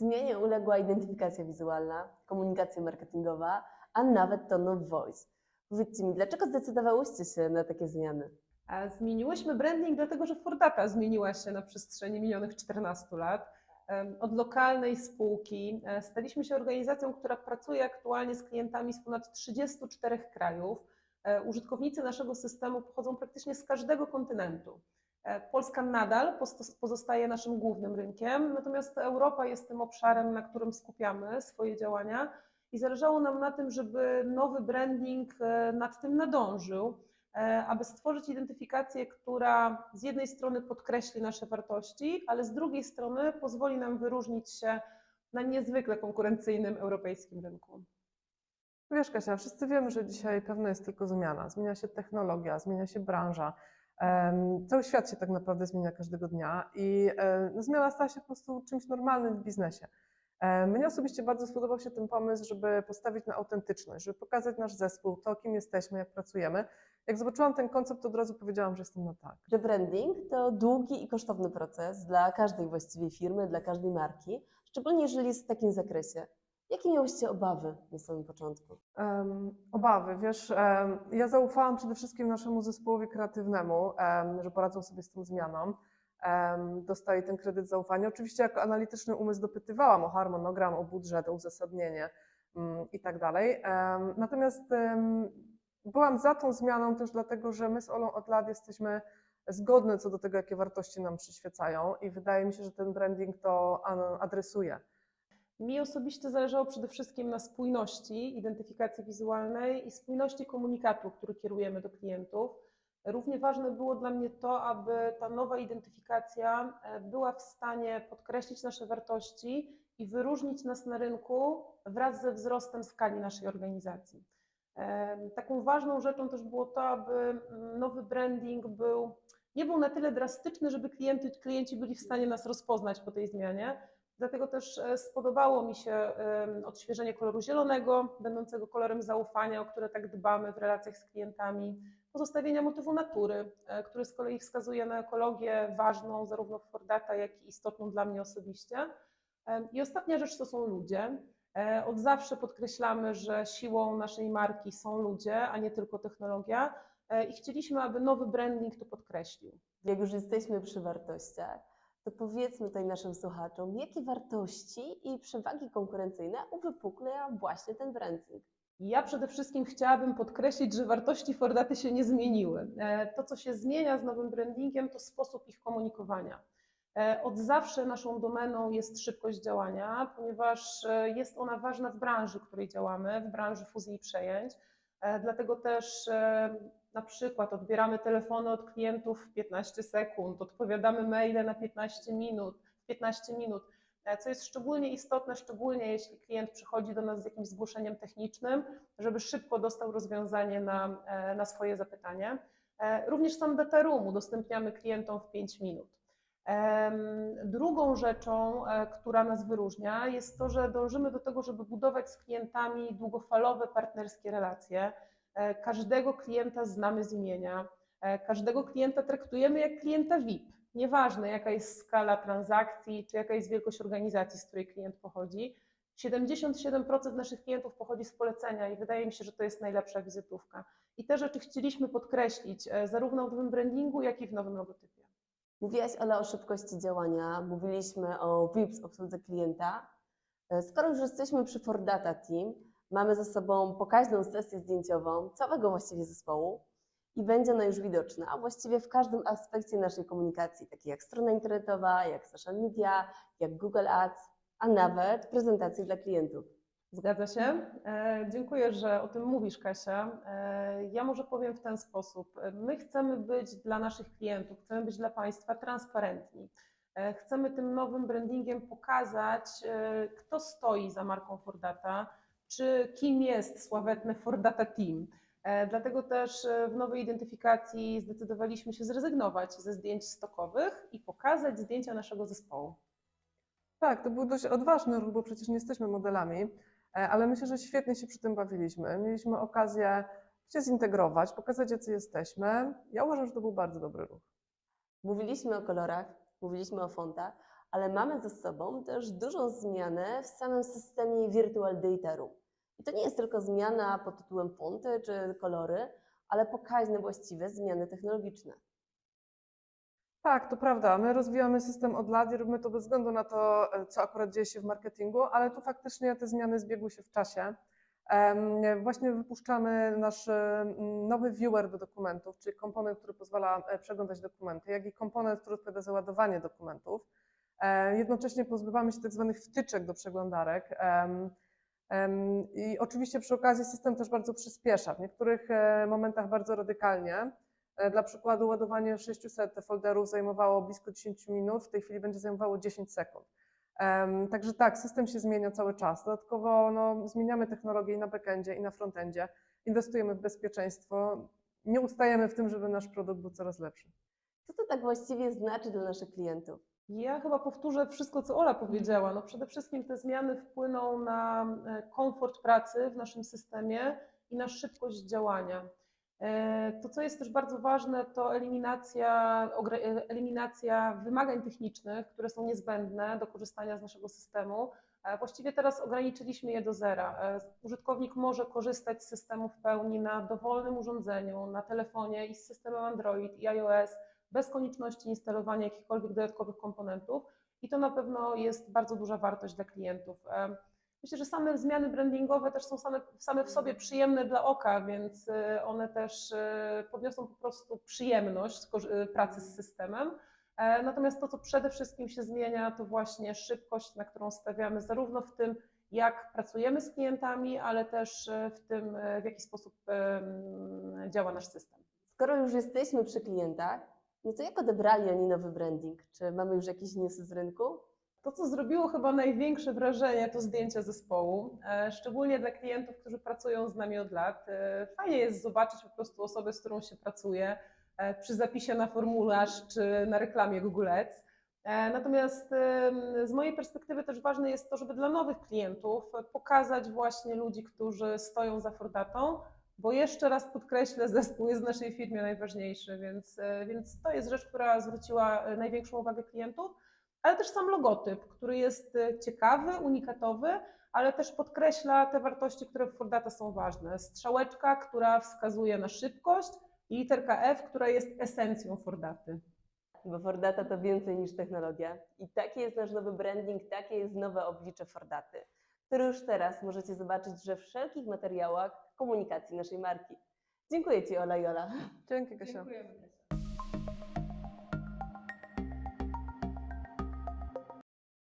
Zmianie uległa identyfikacja wizualna, komunikacja marketingowa, a nawet tone of voice. Powiedzcie mi, dlaczego zdecydowałyście się na takie zmiany? A Zmieniłyśmy branding, dlatego że Fordata zmieniła się na przestrzeni minionych 14 lat. Od lokalnej spółki e, staliśmy się organizacją, która pracuje aktualnie z klientami z ponad 34 krajów. E, Użytkownicy naszego systemu pochodzą praktycznie z każdego kontynentu. E, Polska nadal pozostaje naszym głównym rynkiem, natomiast Europa jest tym obszarem, na którym skupiamy swoje działania i zależało nam na tym, żeby nowy branding e, nad tym nadążył e, aby stworzyć identyfikację, która z jednej strony podkreśli nasze wartości, ale z drugiej strony pozwoli nam wyróżnić się na niezwykle konkurencyjnym europejskim rynku. Wiesz, Kasia, wszyscy wiemy, że dzisiaj pewna jest tylko zmiana. Zmienia się technologia, zmienia się branża. Cały świat się tak naprawdę zmienia każdego dnia i e, no, zmiana stała się po prostu czymś normalnym w biznesie. E, Mnie osobiście bardzo spodobał się ten pomysł, żeby postawić na autentyczność, żeby pokazać nasz zespół, to kim jesteśmy, jak pracujemy. Jak zobaczyłam ten koncept, to od razu powiedziałam, że jestem na tak. Rebranding to długi i kosztowny proces dla każdej właściwie firmy, dla każdej marki, szczególnie jeżeli jest w takim zakresie. Jakie miałyście obawy na samym początku? Em, obawy, wiesz, em, ja zaufałam przede wszystkim naszemu zespołowi kreatywnemu, em, że poradzą sobie z tą zmianą. Em, dostali ten kredyt zaufania. Oczywiście jako analityczny umysł dopytywałam o harmonogram, o budżet, o uzasadnienie mm, i tak dalej. Em, natomiast em, byłam za tą zmianą też dlatego, że my z Olą od lat jesteśmy zgodne co do tego, jakie wartości nam przyświecają i wydaje mi się, że ten branding to adresuje. Mi osobiście zależało przede wszystkim na spójności identyfikacji wizualnej i spójności komunikatu, który kierujemy do klientów. Równie ważne było dla mnie to, aby ta nowa identyfikacja e, była w stanie podkreślić nasze wartości i wyróżnić nas na rynku wraz ze wzrostem skali naszej organizacji. Em, Taką ważną rzeczą też było to, aby mm, nowy branding był, nie był na tyle drastyczny, żeby klienty, klienci byli w stanie nas rozpoznać po tej zmianie, Dlatego też e, spodobało mi się odświeżenie koloru zielonego, będącego kolorem zaufania, o które tak dbamy w relacjach z klientami, pozostawienia motywu natury, e, który z kolei wskazuje na ekologię ważną zarówno w Fordata, jak i istotną dla mnie osobiście. I ostatnia rzecz to są ludzie. E, Od zawsze podkreślamy, że siłą naszej marki są ludzie, a nie tylko technologia i chcieliśmy, aby nowy branding to podkreślił. Jak już jesteśmy przy wartościach, to powiedzmy tutaj naszym słuchaczom, jakie wartości i przewagi konkurencyjne uwypukla właśnie ten branding. Ja przede wszystkim chciałabym podkreślić, że wartości Fordaty się nie zmieniły. E, To, co się zmienia z nowym brandingiem, to sposób ich komunikowania. E, Od zawsze naszą domeną jest szybkość działania, ponieważ e, jest ona ważna w branży, w której działamy, w branży fuzji i przejęć. Dlatego też na przykład odbieramy telefony od klientów w 15 sekund, odpowiadamy maile na 15 minut, w 15 minut. E, co jest szczególnie istotne, szczególnie jeśli klient przychodzi do nas z jakimś zgłoszeniem technicznym, żeby szybko dostał rozwiązanie na, e, na swoje zapytanie. E, Również sam data room udostępniamy klientom w 5 minut. Drugą rzeczą, która nas wyróżnia, jest to, że dążymy do tego, żeby budować z klientami długofalowe partnerskie relacje. E, Każdego klienta znamy z imienia, e, każdego klienta traktujemy jak klienta VIP. Nieważne, jaka jest skala transakcji, czy jaka jest wielkość organizacji, z której klient pochodzi. 77% naszych klientów pochodzi z polecenia i wydaje mi się, że to jest najlepsza wizytówka. I te rzeczy chcieliśmy podkreślić e, zarówno w nowym brandingu, jak i w nowym logotypie. Mówiłaś, Ola, o szybkości działania, mówiliśmy o VIPs, obsłudze klienta. Skoro już jesteśmy przy Fordata Team, mamy ze sobą pokaźną sesję zdjęciową całego właściwie zespołu i będzie ona już widoczna, a właściwie w każdym aspekcie naszej komunikacji, takie jak strona internetowa, jak social media, jak Google Ads, a nawet prezentacje dla klientów. Zgadza się. E, Dziękuję, że o tym mówisz, Kasia. E, Ja może powiem w ten sposób. My chcemy być dla naszych klientów, chcemy być dla Państwa transparentni. E, Chcemy tym nowym brandingiem pokazać, kto stoi za marką Fordata, czy kim jest sławetne Fordata Team. E, Dlatego też e, w nowej identyfikacji zdecydowaliśmy się zrezygnować ze zdjęć stokowych i pokazać zdjęcia naszego zespołu. Tak, to był dość odważny ruch, bo przecież nie jesteśmy modelami, e, ale myślę, że świetnie się przy tym bawiliśmy. Mieliśmy okazję się zintegrować, pokazać, jacy jesteśmy. Ja uważam, że to był bardzo dobry ruch. Mówiliśmy o kolorach, mówiliśmy o fontach, ale mamy ze sobą też dużą zmianę w samym systemie Virtual Data Room. I to nie jest tylko zmiana pod tytułem fonty czy kolory, ale pokaźne właściwie zmiany technologiczne. Tak, to prawda. My rozwijamy system od lat i robimy to bez względu na to, e, co akurat dzieje się w marketingu, ale tu faktycznie te zmiany zbiegły się w czasie. Właśnie wypuszczamy nasz e, nowy viewer do dokumentów, czyli komponent, który pozwala e, przeglądać dokumenty, jak i komponent, który odpowiada za ładowanie dokumentów. Jednocześnie pozbywamy się tak zwanych wtyczek do przeglądarek. I oczywiście przy okazji system też bardzo przyspiesza, w niektórych e, momentach bardzo radykalnie. E, Dla przykładu ładowanie 600 folderów zajmowało blisko 10 minut, w tej chwili będzie zajmowało 10 sekund. Także tak, system się zmienia cały czas. Dodatkowo no, zmieniamy technologię i na backendzie, i na frontendzie. Inwestujemy w bezpieczeństwo. Nie ustajemy w tym, żeby nasz produkt był coraz lepszy. Co to tak właściwie znaczy dla naszych klientów? Ja chyba powtórzę wszystko, co Ola powiedziała. No przede wszystkim te zmiany wpłyną na e, komfort pracy w naszym systemie i na szybkość działania. E, To, co jest też bardzo ważne, to eliminacja, e, eliminacja wymagań technicznych, które są niezbędne do korzystania z naszego systemu. Właściwie teraz ograniczyliśmy je do zera. Użytkownik może korzystać z systemu w pełni na dowolnym urządzeniu, na telefonie i z systemem Android i iOS, bez konieczności instalowania jakichkolwiek dodatkowych komponentów. I to na pewno jest bardzo duża wartość dla klientów. Myślę, że same zmiany brandingowe też są same, same w sobie przyjemne dla oka, więc e, one też e, podniosą po prostu przyjemność e, pracy z systemem. E, Natomiast to, co przede wszystkim się zmienia, to właśnie szybkość, na którą stawiamy, zarówno w tym, jak pracujemy z klientami, ale też w tym, w jaki sposób działa nasz system. Skoro już jesteśmy przy klientach, no to jak odebrali oni nowy branding? Czy mamy już jakieś newsy z rynku? To, co zrobiło chyba największe wrażenie, to zdjęcia zespołu, e, szczególnie dla klientów, którzy pracują z nami od lat. E, Fajnie jest zobaczyć po prostu osobę, z którą się pracuje e, przy zapisie na formularz czy na reklamie Google Ads. Natomiast z mojej perspektywy też ważne jest to, żeby dla nowych klientów pokazać właśnie ludzi, którzy stoją za Fordatą, bo jeszcze raz podkreślę, zespół jest w naszej firmie najważniejszy, więc, e, więc to jest rzecz, która zwróciła e, największą uwagę klientów ale też sam logotyp, który jest e, ciekawy, unikatowy, ale też podkreśla te wartości, które w Fordata są ważne. Strzałeczka, która wskazuje na szybkość i literka F, która jest esencją Fordaty. Bo Fordata to więcej niż technologia. I taki jest nasz nowy branding, takie jest nowe oblicze Fordaty, które już teraz możecie zobaczyć we wszelkich materiałach komunikacji naszej marki. Dziękuję Ci, Ola i Ola. Dzięki, Kasia. Dziękujemy.